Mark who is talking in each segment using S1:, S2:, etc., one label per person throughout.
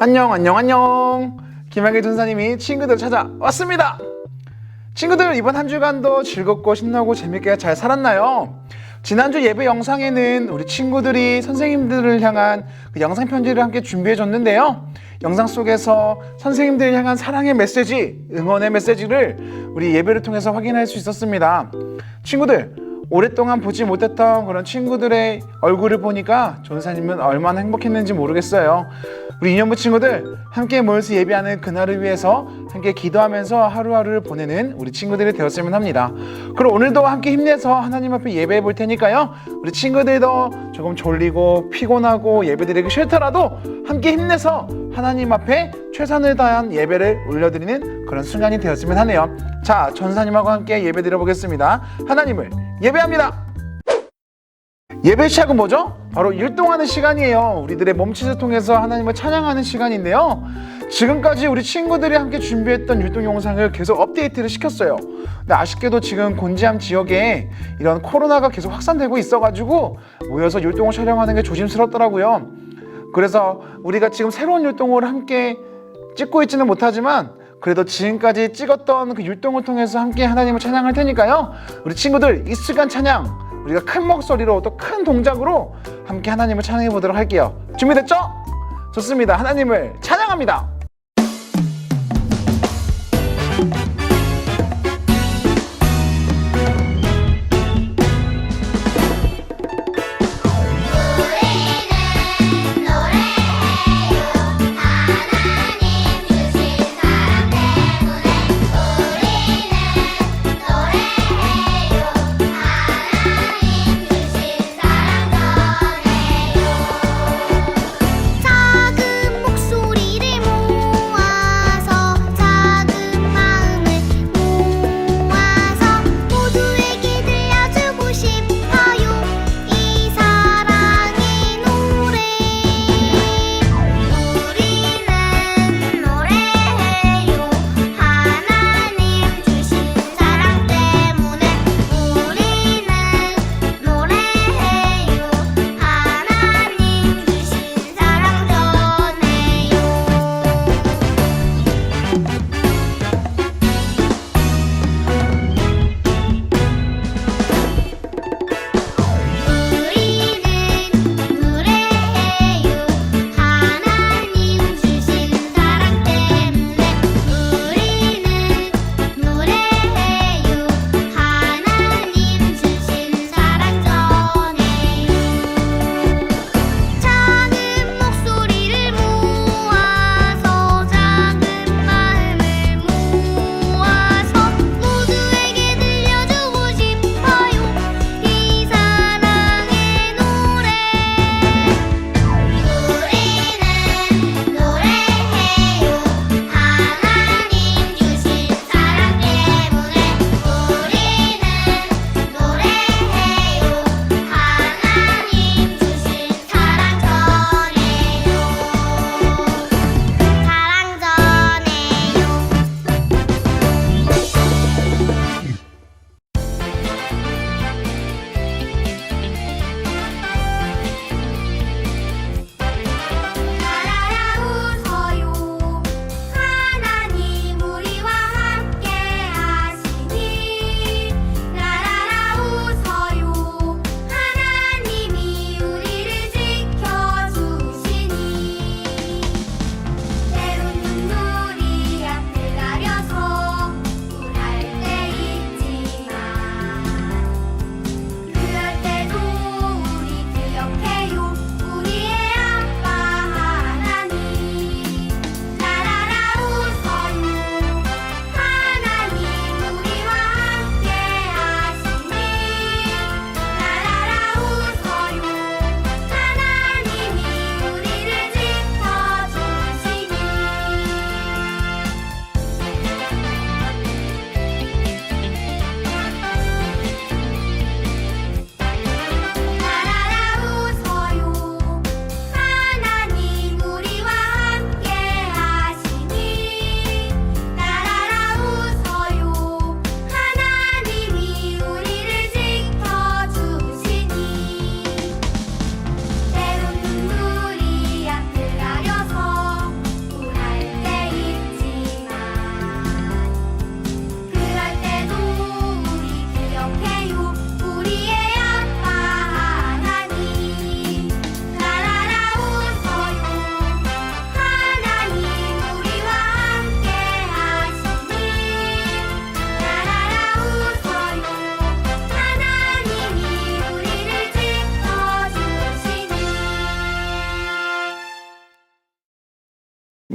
S1: 안녕 안녕 안녕. 김학의 전사님이 친구들 찾아왔습니다. 친구들 이번 한 주간도 즐겁고 신나고 재밌게 잘 살았나요? 지난주 예배 영상에는 우리 친구들이 선생님들을 향한 그 영상 편지를 함께 준비해 줬는데요. 영상 속에서 선생님들을 향한 사랑의 메시지 응원의 메시지를 우리 예배를 통해서 확인할 수 있었습니다. 친구들 오랫동안 보지 못했던 그런 친구들의 얼굴을 보니까 전사님은 얼마나 행복했는지 모르겠어요. 우리 인연부 친구들 함께 모여서 예배하는 그날을 위해서 함께 기도하면서 하루하루를 보내는 우리 친구들이 되었으면 합니다. 그럼 오늘도 함께 힘내서 하나님 앞에 예배해 볼 테니까요. 우리 친구들도 조금 졸리고 피곤하고 예배드리기 싫더라도 함께 힘내서 하나님 앞에 최선을 다한 예배를 올려드리는 그런 순간이 되었으면 하네요. 자, 전사님하고 함께 예배 드려보겠습니다. 하나님을 예배합니다. 예배 시작은 뭐죠? 바로 율동하는 시간이에요. 우리들의 몸짓을 통해서 하나님을 찬양하는 시간인데요. 지금까지 우리 친구들이 함께 준비했던 율동 영상을 계속 업데이트를 시켰어요. 근데 아쉽게도 지금 곤지암 지역에 이런 코로나가 계속 확산되고 있어가지고 모여서 율동을 촬영하는 게 조심스럽더라고요. 그래서 우리가 지금 새로운 율동을 함께 찍고 있지는 못하지만 그래도 지금까지 찍었던 그 율동을 통해서 함께 하나님을 찬양할 테니까요. 우리 친구들 이 시간 찬양 우리가 큰 목소리로 또 큰 동작으로 함께 하나님을 찬양해 보도록 할게요. 준비됐죠? 좋습니다. 하나님을 찬양합니다.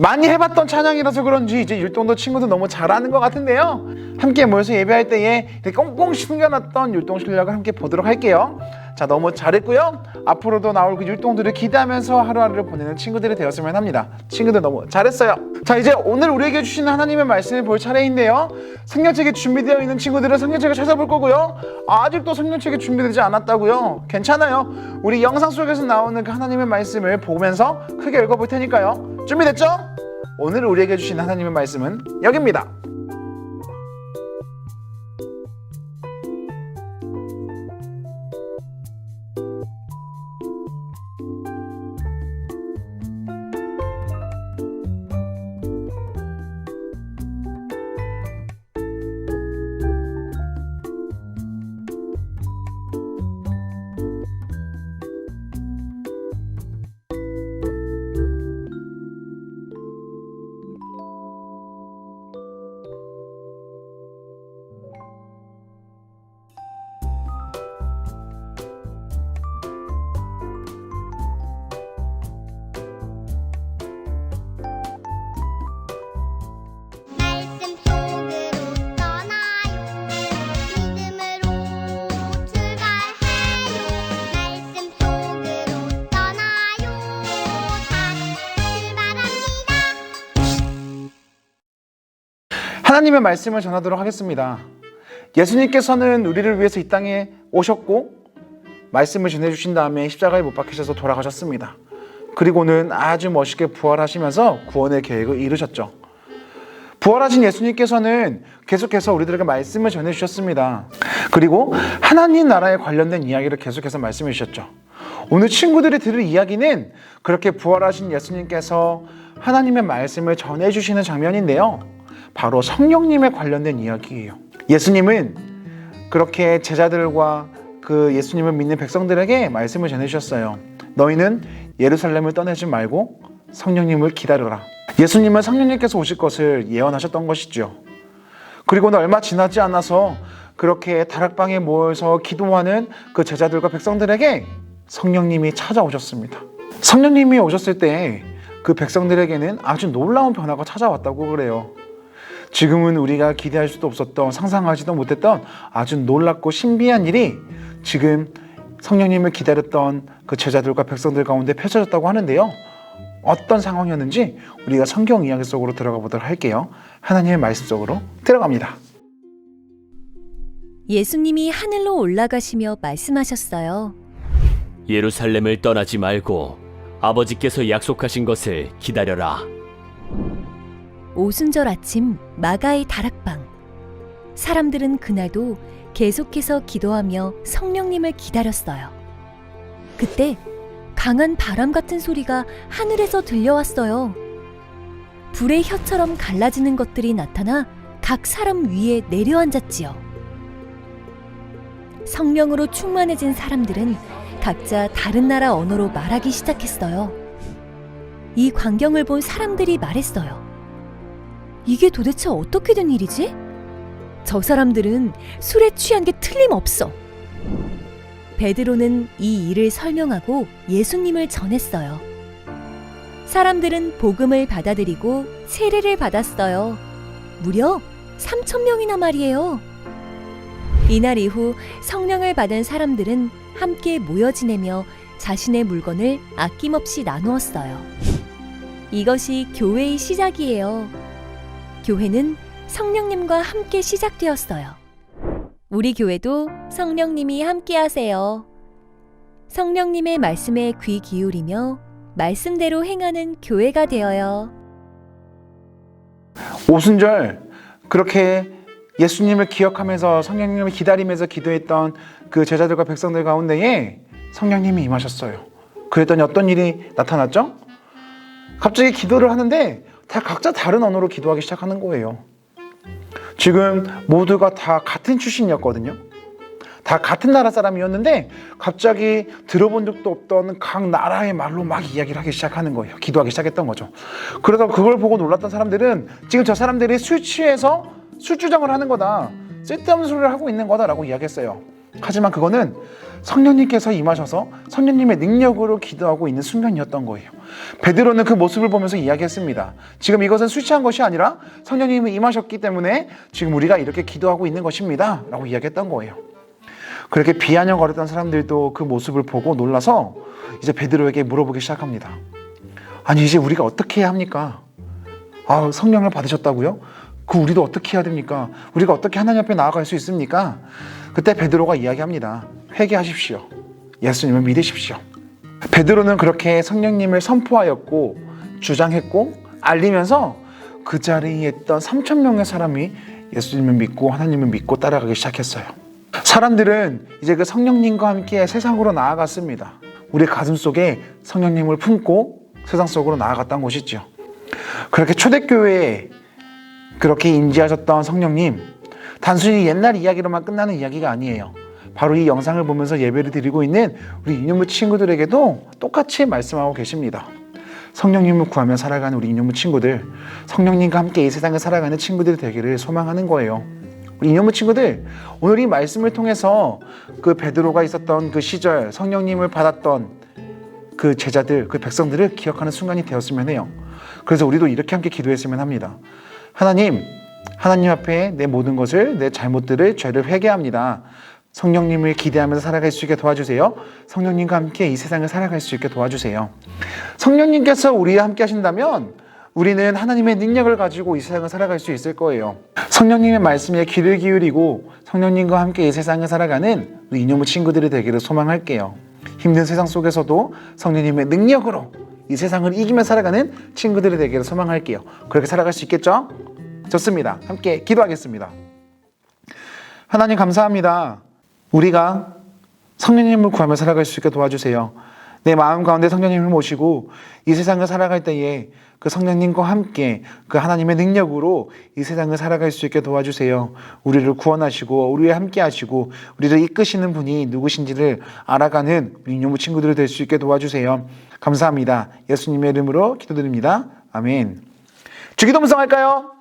S1: 많이 해봤던 찬양이라서 그런지 이제 율동도 친구들 너무 잘하는 것 같은데요. 함께 모여서 예배할 때에 꽁꽁 숨겨놨던 율동 실력을 함께 보도록 할게요. 자, 너무 잘했고요. 앞으로도 나올 그 율동들을 기대하면서 하루하루를 보내는 친구들이 되었으면 합니다. 친구들 너무 잘했어요. 자, 이제 오늘 우리에게 주시는 하나님의 말씀을 볼 차례인데요. 성경책에 준비되어 있는 친구들은 성경책을 찾아볼 거고요. 아직도 성경책이 준비되지 않았다고요? 괜찮아요. 우리 영상 속에서 나오는 그 하나님의 말씀을 보면서 크게 읽어볼 테니까요. 준비됐죠? 오늘 우리에게 주신 하나님의 말씀은
S2: 여기입니다.
S1: 하나님의 말씀을 전하도록 하겠습니다. 예수님께서는 우리를 위해서 이 땅에 오셨고 말씀을 전해주신 다음에 십자가에 못 박히셔서 돌아가셨습니다. 그리고는 아주 멋있게 부활하시면서 구원의 계획을 이루셨죠. 부활하신 예수님께서는 계속해서 우리들에게 말씀을 전해주셨습니다. 그리고 하나님 나라에 관련된 이야기를 계속해서 말씀해 주셨죠. 오늘 친구들이 들을 이야기는 그렇게 부활하신 예수님께서 하나님의 말씀을 전해주시는 장면인데요. 바로 성령님에 관련된 이야기예요. 예수님은 그렇게 제자들과 그 예수님을 믿는 백성들에게 말씀을 전해주셨어요. 너희는 예루살렘을 떠내지 말고 성령님을 기다려라. 예수님은 성령님께서 오실 것을 예언하셨던 것이죠. 그리고는 얼마 지나지 않아서 그렇게 다락방에 모여서 기도하는 그 제자들과 백성들에게 성령님이 찾아오셨습니다. 성령님이 오셨을 때 그 백성들에게는 아주 놀라운 변화가 찾아왔다고 그래요. 지금은 우리가 기대할 수도 없었던 상상하지도 못했던 아주 놀랍고 신비한 일이 지금 성령님을 기다렸던 그 제자들과 백성들 가운데 펼쳐졌다고 하는데요. 어떤 상황이었는지 우리가 성경 이야기 속으로 들어가 보도록 할게요. 하나님의 말씀 속으로 들어갑니다.
S3: 예수님이 하늘로 올라가시며 말씀하셨어요.
S4: 예루살렘을 떠나지 말고 아버지께서 약속하신 것을 기다려라.
S3: 오순절 아침 마가의 다락방. 사람들은 그날도 계속해서 기도하며 성령님을 기다렸어요. 그때 강한 바람 같은 소리가 하늘에서 들려왔어요. 불의 혀처럼 갈라지는 것들이 나타나 각 사람 위에 내려앉았지요. 성령으로 충만해진 사람들은 각자 다른 나라 언어로 말하기 시작했어요. 이 광경을 본 사람들이 말했어요. 이게 도대체 어떻게 된 일이지? 저 사람들은 술에 취한 게 틀림없어. 베드로는 이 일을 설명하고 예수님을 전했어요. 사람들은 복음을 받아들이고 세례를 받았어요. 무려 3천 명이나 말이에요. 이날 이후 성령을 받은 사람들은 함께 모여 지내며 자신의 물건을 아낌없이 나누었어요. 이것이 교회의 시작이에요. 교회는 성령님과 함께 시작되었어요. 우리 교회도 성령님이 함께 하세요. 성령님의 말씀에 귀 기울이며 말씀대로 행하는 교회가 되어요.
S1: 오순절 그렇게 예수님을 기억하면서 성령님을 기다리면서 기도했던 그 제자들과 백성들 가운데에 성령님이 임하셨어요. 그랬더니 어떤 일이 나타났죠? 갑자기 기도를 하는데 다 각자 다른 언어로 기도하기 시작하는 거예요. 지금 모두가 다 같은 출신이었거든요. 다 같은 나라 사람이었는데 갑자기 들어본 적도 없던 각 나라의 말로 막 이야기를 하기 시작하는 거예요. 기도하기 시작했던 거죠. 그래서 그걸 보고 놀랐던 사람들은 지금 저 사람들이 술 취해서 술 주정을 하는 거다. 쓸데없는 소리를 하고 있는 거다라고 이야기했어요. 하지만 그거는 성령님께서 임하셔서 성령님의 능력으로 기도하고 있는 순간이었던 거예요. 베드로는 그 모습을 보면서 이야기했습니다. 지금 이것은 술 취한 것이 아니라 성령님이 임하셨기 때문에 지금 우리가 이렇게 기도하고 있는 것입니다. 라고 이야기했던 거예요. 그렇게 비아냥거렸던 사람들도 그 모습을 보고 놀라서 이제 베드로에게 물어보기 시작합니다. 아니 이제 우리가 어떻게 해야 합니까? 아 성령을 받으셨다고요? 그 우리도 어떻게 해야 됩니까? 우리가 어떻게 하나님 앞에 나아갈 수 있습니까? 그때 베드로가 이야기합니다. 회개하십시오. 예수님을 믿으십시오. 베드로는 그렇게 성령님을 선포하였고 주장했고 알리면서 그 자리에 있던 3천 명의 사람이 예수님을 믿고 하나님을 믿고 따라가기 시작했어요. 사람들은 이제 그 성령님과 함께 세상으로 나아갔습니다. 우리 가슴 속에 성령님을 품고 세상 속으로 나아갔던 것이죠. 그렇게 초대교회에 그렇게 임재하셨던 성령님, 단순히 옛날 이야기로만 끝나는 이야기가 아니에요. 바로 이 영상을 보면서 예배를 드리고 있는 우리 이념무 친구들에게도 똑같이 말씀하고 계십니다. 성령님을 구하며 살아가는 우리 이념무 친구들, 성령님과 함께 이 세상을 살아가는 친구들이 되기를 소망하는 거예요. 우리 이념무 친구들, 오늘 이 말씀을 통해서 그 베드로가 있었던 그 시절, 성령님을 받았던 그 제자들, 그 백성들을 기억하는 순간이 되었으면 해요. 그래서 우리도 이렇게 함께 기도했으면 합니다. 하나님, 하나님 앞에 내 모든 것을, 내 잘못들을, 죄를 회개합니다. 성령님을 기대하면서 살아갈 수 있게 도와주세요. 성령님과 함께 이 세상을 살아갈 수 있게 도와주세요. 성령님께서 우리와 함께 하신다면 우리는 하나님의 능력을 가지고 이 세상을 살아갈 수 있을 거예요. 성령님의 말씀에 귀를 기울이고 성령님과 함께 이 세상을 살아가는 우리 이념의 친구들이 되기를 소망할게요. 힘든 세상 속에서도 성령님의 능력으로 이 세상을 이기며 살아가는 친구들이 되기를 소망할게요. 그렇게 살아갈 수 있겠죠? 좋습니다. 함께 기도하겠습니다. 하나님 감사합니다. 우리가 성령님을 구하며 살아갈 수 있게 도와주세요. 내 마음 가운데 성령님을 모시고 이 세상을 살아갈 때에 그 성령님과 함께 그 하나님의 능력으로 이 세상을 살아갈 수 있게 도와주세요. 우리를 구원하시고 우리와 함께 하시고 우리를 이끄시는 분이 누구신지를 알아가는 유무 친구들이 될 수 있게 도와주세요. 감사합니다. 예수님의 이름으로 기도드립니다. 아멘. 주기도 문성 할까요?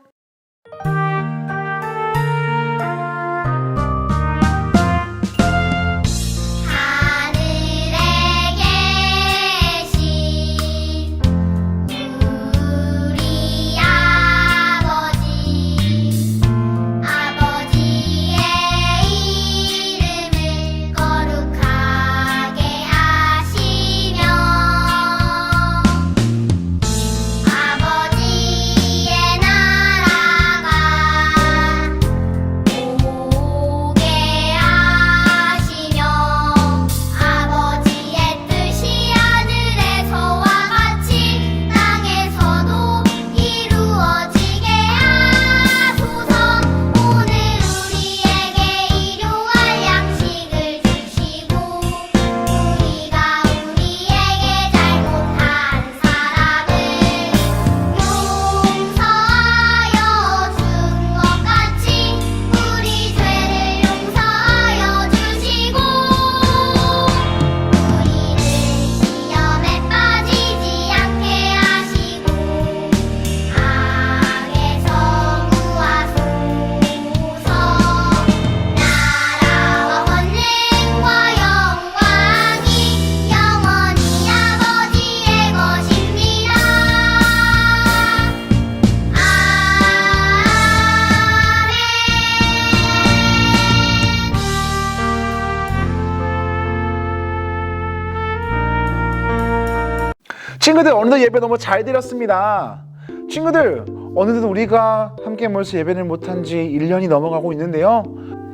S1: 친구들 어느덧 예배 너무 잘 드렸습니다. 친구들 어느덧 우리가 함께 모여서 예배를 못한 지 1년이 넘어가고 있는데요.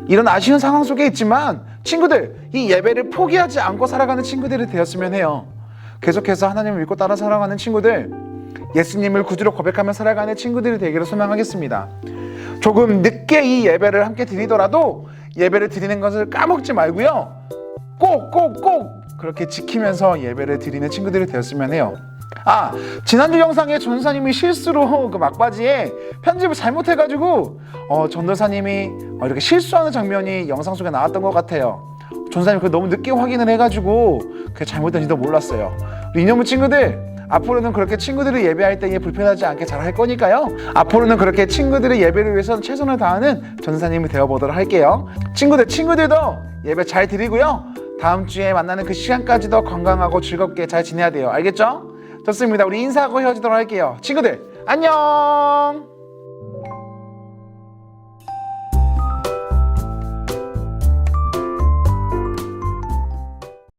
S1: 이런 아쉬운 상황 속에 있지만 친구들 이 예배를 포기하지 않고 살아가는 친구들이 되었으면 해요. 계속해서 하나님을 믿고 따라 살아가는 친구들 예수님을 구주로 고백하며 살아가는 친구들이 되기를 소망하겠습니다. 조금 늦게 이 예배를 함께 드리더라도 예배를 드리는 것을 까먹지 말고요. 꼭 꼭 꼭 그렇게 지키면서 예배를 드리는 친구들이 되었으면 해요. 아 지난주 영상에 전도사님이 실수로 그 막바지에 편집을 잘못해가지고 어, 전도사님이 어, 이렇게 실수하는 장면이 영상 속에 나왔던 것 같아요. 전도사님 그 너무 늦게 확인을 해가지고 그게 잘못된지도 몰랐어요. 우리 이념의 친구들 앞으로는 그렇게 친구들이 예배할 때에 불편하지 않게 잘 할 거니까요. 앞으로는 그렇게 친구들의 예배를 위해서 최선을 다하는 전사님이 되어보도록 할게요. 친구들, 친구들도 예배 잘 드리고요. 다음 주에 만나는 그 시간까지도 건강하고 즐겁게 잘 지내야 돼요. 알겠죠? 좋습니다. 우리 인사하고 헤어지도록 할게요. 친구들, 안녕!